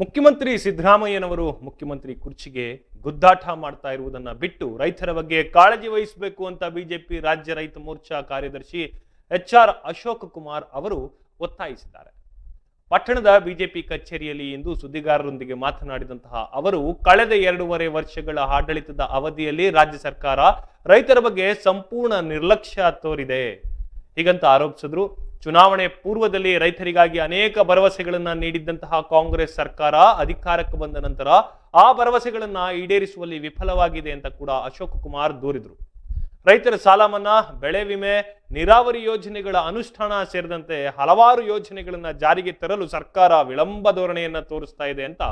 ಮುಖ್ಯಮಂತ್ರಿ ಸಿದ್ದರಾಮಯ್ಯನವರು ಮುಖ್ಯಮಂತ್ರಿ ಕುರ್ಚಿಗೆ ಗುದ್ದಾಟ ಮಾಡ್ತಾ ಇರುವುದನ್ನು ಬಿಟ್ಟು ರೈತರ ಬಗ್ಗೆ ಕಾಳಜಿ ವಹಿಸಬೇಕು ಅಂತ ಬಿಜೆಪಿ ರಾಜ್ಯ ರೈತ ಮೋರ್ಚಾ ಕಾರ್ಯದರ್ಶಿ ಎಚ್ ಆರ್ ಅಶೋಕ್ ಕುಮಾರ್ ಅವರು ಒತ್ತಾಯಿಸಿದ್ದಾರೆ. ಪಟ್ಟಣದ ಬಿಜೆಪಿ ಕಚೇರಿಯಲ್ಲಿ ಇಂದು ಸುದ್ದಿಗಾರರೊಂದಿಗೆ ಮಾತನಾಡಿದಂತಹ ಅವರು, ಕಳೆದ ಎರಡೂವರೆ ವರ್ಷಗಳ ಆಡಳಿತದ ಅವಧಿಯಲ್ಲಿ ರಾಜ್ಯ ಸರ್ಕಾರ ರೈತರ ಬಗ್ಗೆ ಸಂಪೂರ್ಣ ನಿರ್ಲಕ್ಷ್ಯ ತೋರಿದೆ. ಹೀಗಂತ ಆರೋಪಿಸಿದ್ರು. ಚುನಾವಣೆ ಪೂರ್ವದಲ್ಲಿ ರೈತರಿಗಾಗಿ ಅನೇಕ ಭರವಸೆಗಳನ್ನು ನೀಡಿದ್ದಂತಹ ಕಾಂಗ್ರೆಸ್ ಸರ್ಕಾರ ಅಧಿಕಾರಕ್ಕೆ ಬಂದ ನಂತರ ಆ ಭರವಸೆಗಳನ್ನು ಈಡೇರಿಸುವಲ್ಲಿ ವಿಫಲವಾಗಿದೆ ಅಂತ ಕೂಡ ಅಶೋಕ್ ಕುಮಾರ್ ದೂರಿದ್ರು. ರೈತರ ಸಾಲ ಮನ್ನಾ, ಬೆಳೆ ವಿಮೆ, ನೀರಾವರಿ ಯೋಜನೆಗಳ ಅನುಷ್ಠಾನ ಸೇರಿದಂತೆ ಹಲವಾರು ಯೋಜನೆಗಳನ್ನು ಜಾರಿಗೆ ತರಲು ಸರ್ಕಾರ ವಿಳಂಬ ಧೋರಣೆಯನ್ನು ತೋರಿಸ್ತಾ ಇದೆ ಅಂತ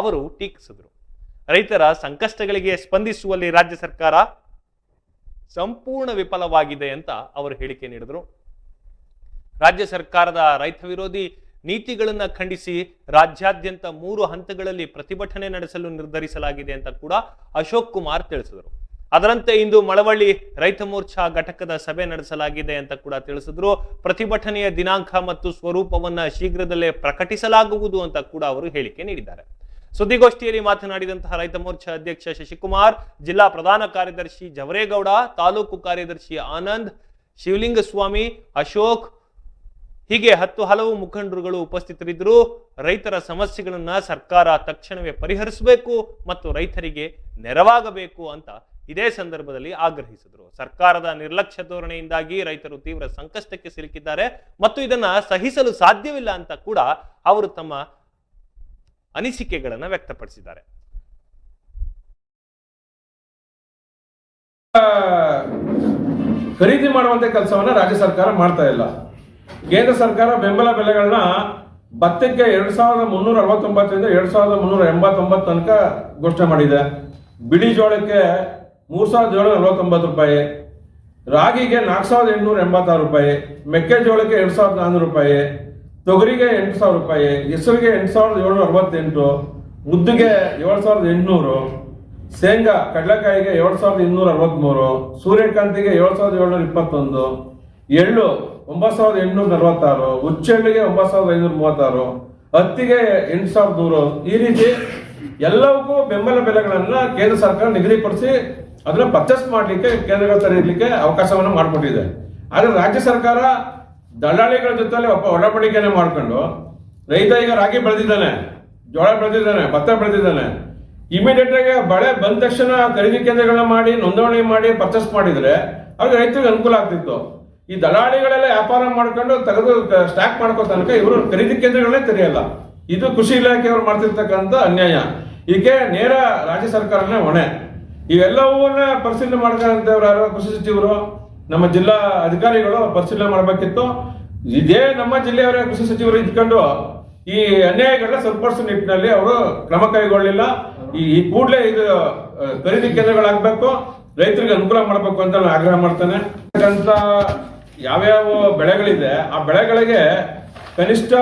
ಅವರು ಟೀಕಿಸಿದ್ರು. ರೈತರ ಸಂಕಷ್ಟಗಳಿಗೆ ಸ್ಪಂದಿಸುವಲ್ಲಿ ರಾಜ್ಯ ಸರ್ಕಾರ ಸಂಪೂರ್ಣ ವಿಫಲವಾಗಿದೆ ಅಂತ ಅವರು ಹೇಳಿಕೆ ನೀಡಿದರು. ರಾಜ್ಯ ಸರ್ಕಾರದ ರೈತ ವಿರೋಧಿ ನೀತಿಗಳನ್ನು ಖಂಡಿಸಿ ರಾಜ್ಯಾದ್ಯಂತ ಮೂರು ಹಂತಗಳಲ್ಲಿ ಪ್ರತಿಭಟನೆ ನಡೆಸಲು ನಿರ್ಧರಿಸಲಾಗಿದೆ ಅಂತ ಕೂಡ ಅಶೋಕ್ ಕುಮಾರ್ ತಿಳಿಸಿದರು. ಅದರಂತೆ ಇಂದು ಮಳವಳ್ಳಿ ರೈತ ಮೋರ್ಚಾ ಘಟಕದ ಸಭೆ ನಡೆಸಲಾಗಿದೆ ಅಂತ ಕೂಡ ತಿಳಿಸಿದ್ರು. ಪ್ರತಿಭಟನೆಯ ದಿನಾಂಕ ಮತ್ತು ಸ್ವರೂಪವನ್ನ ಶೀಘ್ರದಲ್ಲೇ ಪ್ರಕಟಿಸಲಾಗುವುದು ಅಂತ ಕೂಡ ಅವರು ಹೇಳಿಕೆ ನೀಡಿದ್ದಾರೆ. ಸುದ್ದಿಗೋಷ್ಠಿಯಲ್ಲಿ ಮಾತನಾಡಿದಂತಹ ರೈತ ಮೋರ್ಚಾ ಅಧ್ಯಕ್ಷ ಶಶಿಕುಮಾರ್, ಜಿಲ್ಲಾ ಪ್ರಧಾನ ಕಾರ್ಯದರ್ಶಿ ಜವರೇಗೌಡ, ತಾಲೂಕು ಕಾರ್ಯದರ್ಶಿ ಆನಂದ್, ಶಿವಲಿಂಗಸ್ವಾಮಿ, ಅಶೋಕ್ ಹೀಗೆ ಹತ್ತು ಹಲವು ಮುಖಂಡರುಗಳು ಉಪಸ್ಥಿತರಿದ್ದರು ರೈತರ ಸಮಸ್ಯೆಗಳನ್ನ ಸರ್ಕಾರ ತಕ್ಷಣವೇ ಪರಿಹರಿಸಬೇಕು ಮತ್ತು ರೈತರಿಗೆ ನೆರವಾಗಬೇಕು ಅಂತ ಇದೇ ಸಂದರ್ಭದಲ್ಲಿ ಆಗ್ರಹಿಸಿದರು. ಸರ್ಕಾರದ ನಿರ್ಲಕ್ಷ್ಯ ಧೋರಣೆಯಿಂದಾಗಿ ರೈತರು ತೀವ್ರ ಸಂಕಷ್ಟಕ್ಕೆ ಸಿಲುಕಿದ್ದಾರೆ ಮತ್ತು ಇದನ್ನ ಸಹಿಸಲು ಸಾಧ್ಯವಿಲ್ಲ ಅಂತ ಕೂಡ ಅವರು ತಮ್ಮ ಅನಿಸಿಕೆಗಳನ್ನು ವ್ಯಕ್ತಪಡಿಸಿದ್ದಾರೆ. ಖರೀದಿ ಮಾಡುವಂತ ಕೆಲಸವನ್ನ ರಾಜ್ಯ ಸರ್ಕಾರ ಮಾಡ್ತಾ ಇಲ್ಲ. ಕೇಂದ್ರ ಸರ್ಕಾರ ಬೆಂಬಲ ಬೆಲೆಗಳನ್ನ ಭತ್ತಕ್ಕೆ ಎರಡ್ ಸಾವಿರದ ಮುನ್ನೂರ ಅರವತ್ತೊಂಬತ್ತರಿಂದ ಎರಡ್ ಸಾವಿರದ ಮುನ್ನೂರ ಎಂಬತ್ತೊಂಬತ್ತು ತನಕ ಘೋಷಣೆ ಮಾಡಿದೆ. ಬಿಳಿ ಜೋಳಕ್ಕೆ ಮೂರ್ ಸಾವಿರದ ಏಳ್ನೂರ ನಲವತ್ತೊಂಬತ್ತು ರೂಪಾಯಿ, ರಾಗಿಗೆ ನಾಲ್ಕು ಸಾವಿರದ ಎಂಟುನೂರ ಎಂಬತ್ತಾರು ರೂಪಾಯಿ ಮೆಕ್ಕೆಜೋಳಕ್ಕೆ ಎರಡು ಸಾವಿರದ ನಾನ್ನೂರು ರೂಪಾಯಿ, ತೊಗರಿಗೆ ಎಂಟು ಸಾವಿರ ರೂಪಾಯಿ, ಹೆಸರಿಗೆ ಎಂಟು ಸಾವಿರದ ಏಳ್ನೂರ ಅರವತ್ತೆಂಟು, ಮುದ್ದಿಗೆ ಏಳು ಸಾವಿರದ ಎಂಟುನೂರು, ಶೇಂಗಾ, ಕಡಲೆಕಾಯಿಗೆ ಏಳು ಸಾವಿರದ ಇನ್ನೂರ ಅರವತ್ತ್ಮೂರು ಸೂರ್ಯಕಾಂತಿಗೆ ಏಳು ಸಾವಿರದ ಏಳ್ನೂರ ಇಪ್ಪತ್ತೊಂದು ಎಳ್ಳು ಒಂಬತ್ತು ಸಾವಿರದ ಎಂಟುನೂರ ನಲವತ್ತಾರು, ಹುಚ್ಚೆಳ್ಳಿಗೆ ಒಂಬತ್ತು ಸಾವಿರದ ಐನೂರ ಮೂವತ್ತಾರು, ಹತ್ತಿಗೆ ಎಂಟು ಸಾವಿರದ ನೂರು, ಈ ರೀತಿ ಎಲ್ಲವಕ್ಕೂ ಬೆಂಬಲ ಬೆಲೆಗಳನ್ನ ಕೇಂದ್ರ ಸರ್ಕಾರ ನಿಗದಿಪಡಿಸಿ ಅದನ್ನ ಪರ್ಚೇಸ್ ಮಾಡಲಿಕ್ಕೆ ಕೇಂದ್ರಗಳ ತೆರೆಯಲಿಕ್ಕೆ ಅವಕಾಶವನ್ನು ಮಾಡಿಕೊಟ್ಟಿದೆ. ಆದರೆ ರಾಜ್ಯ ಸರ್ಕಾರ ದಳ್ಳಾಳಿಗಳ ಒಬ್ಬ ಒಡಂಬಡಿಕೆನೆ ಮಾಡ್ಕೊಂಡು, ರೈತ ಈಗ ರಾಗಿ ಬೆಳೆದಿದ್ದಾನೆ, ಜೋಳ ಬೆಳೆದಿದ್ದಾನೆ, ಭತ್ತ ಬೆಳೆದಿದ್ದಾನೆ ಇಮಿಡಿಯೇಟ್ ಆಗಿ ಬಳೆ ಬಂದ ತಕ್ಷಣ ಖರೀದಿ ಕೇಂದ್ರಗಳನ್ನ ಮಾಡಿ, ನೋಂದಣಿ ಮಾಡಿ ಪರ್ಚೇಸ್ ಮಾಡಿದ್ರೆ ಅವ್ರಿಗೆ ರೈತರಿಗೆ ಅನುಕೂಲ ಆಗ್ತಿತ್ತು. ಈ ದಲಾಳಿಗಳೆಲ್ಲ ವ್ಯಾಪಾರ ಮಾಡ್ಕೊಂಡು ತೆಗೆದು ಸ್ಟಾಕ್ ಮಾಡ್ಕೋ ತನಕ ಇವರು ಖರೀದಿ ಕೇಂದ್ರಗಳನ್ನೇ ತೆರೆಯಲ್ಲ. ಇದು ಕೃಷಿ ಇಲಾಖೆಯವರು ಮಾಡ್ತಿರ್ತಕ್ಕಂಥ ಅನ್ಯಾಯ. ಇದಕ್ಕೆ ನೇರ ರಾಜ್ಯ ಸರ್ಕಾರನೇ ಹೊಣೆ. ಇವೆಲ್ಲವನ್ನ ಪರಿಶೀಲನೆ ಮಾಡ್ಕೊಂಡವ್ರು ಯಾರು? ಕೃಷಿ ಸಚಿವರು, ನಮ್ಮ ಜಿಲ್ಲಾ ಅಧಿಕಾರಿಗಳು ಪರಿಶೀಲನೆ ಮಾಡಬೇಕಿತ್ತು. ಇದೇ ನಮ್ಮ ಜಿಲ್ಲೆಯವರ ಕೃಷಿ ಸಚಿವರು ಇದ್ಕೊಂಡು ಈ ಅನ್ಯಾಯಗಳನ್ನ ಸರಿಪಡಿಸೋ ನಿಟ್ಟಿನಲ್ಲಿ ಅವರು ಕ್ರಮ ಕೈಗೊಳ್ಳಿಲ್ಲ. ಈ ಕೂಡಲೇ ಇದು ಖರೀದಿ ಕೇಂದ್ರಗಳಾಗಬೇಕು, ರೈತರಿಗೆ ಅನುಕೂಲ ಮಾಡಬೇಕು ಅಂತ ನಾನು ಆಗ್ರಹ ಮಾಡ್ತೇನೆ. ಯಾವ್ಯಾವ ಬೆಳೆಗಳಿದೆ ಆ ಬೆಳೆಗಳಿಗೆ ಕನಿಷ್ಠ